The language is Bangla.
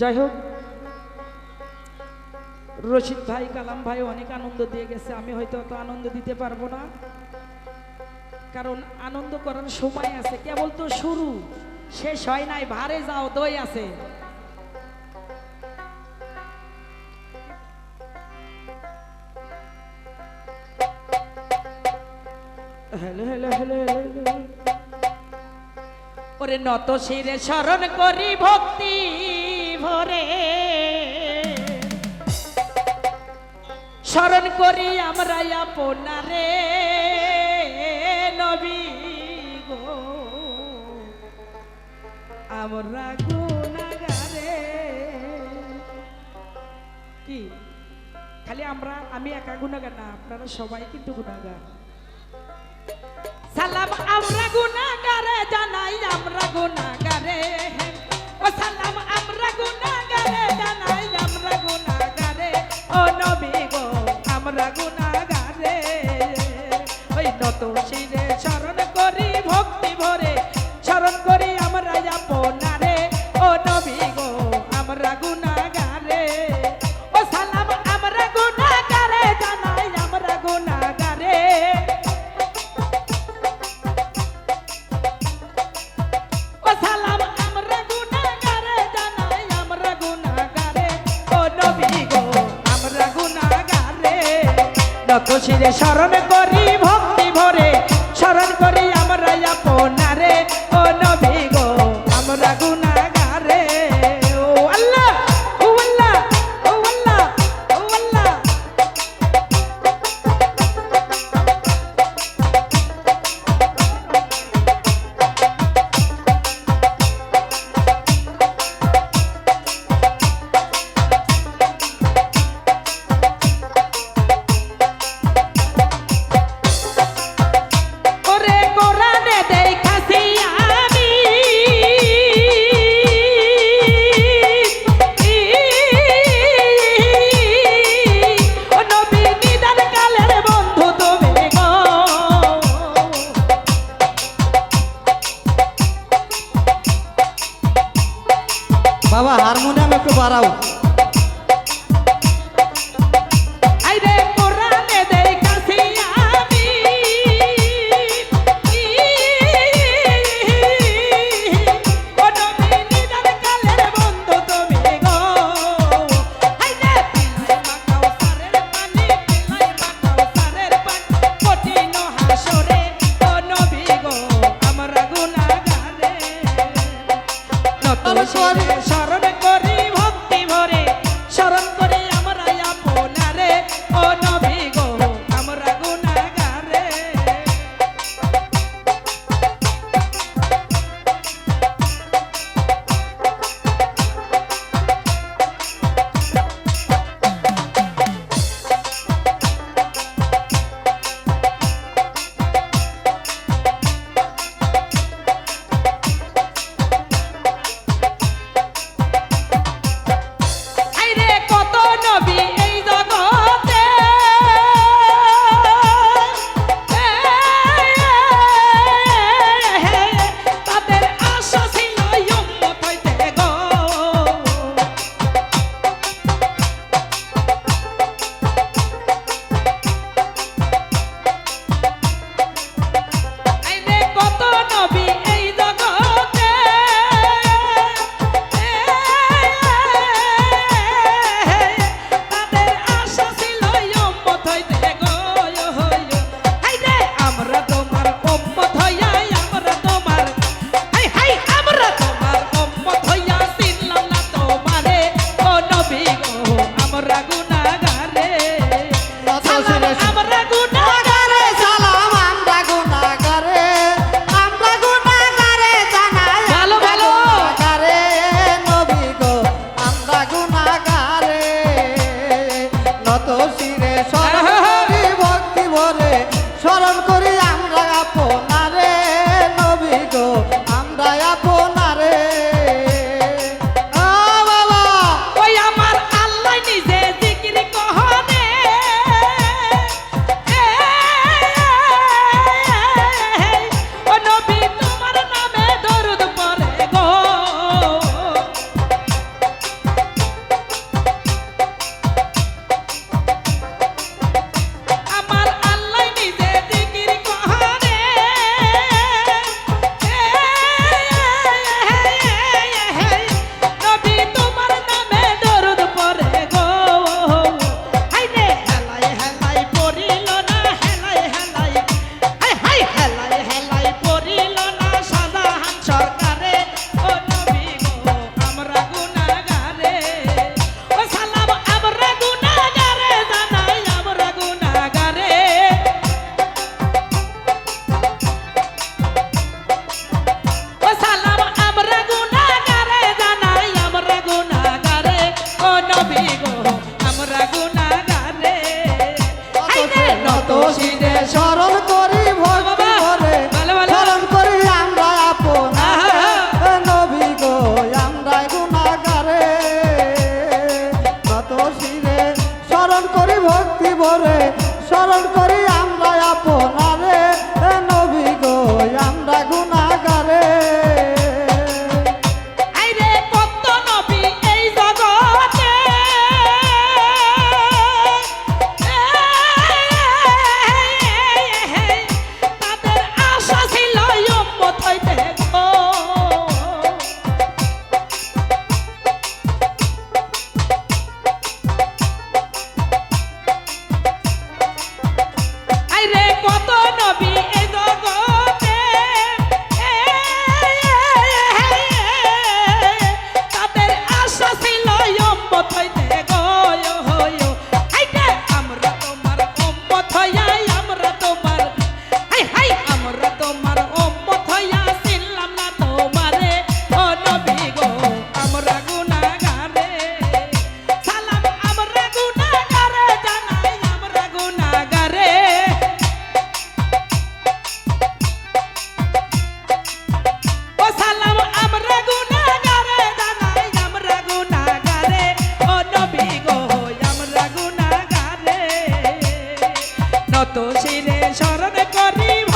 যাই হোক রশিদ ভাই, কালাম ভাই অনেক আনন্দ দিয়ে গেছে। আমি হয়তো অত আনন্দ দিতে পারব না। কারণ আনন্দ করার সময় আছে। কেবল তো শুরু, শেষ হয় নাই, ভারে যাও, দই আছে। ওরে নত শিরে স্মরণ করি, ভক্তি ভরে স্মরণ করি আমরা আপনারে, নবী গো। আমরা গুণাগারে। কি? খালি আমরা, আমি একা গুণাগার না, আপনারা সবাই কিন্তু গুণাগার। সালাম, আমরা গুনাহগারে জানাই, আমরা গুনাহগারে ও সালাম নত শিরে শরণ করি। শরণ করি আমরা আপনা কত নবী শরণ করিব।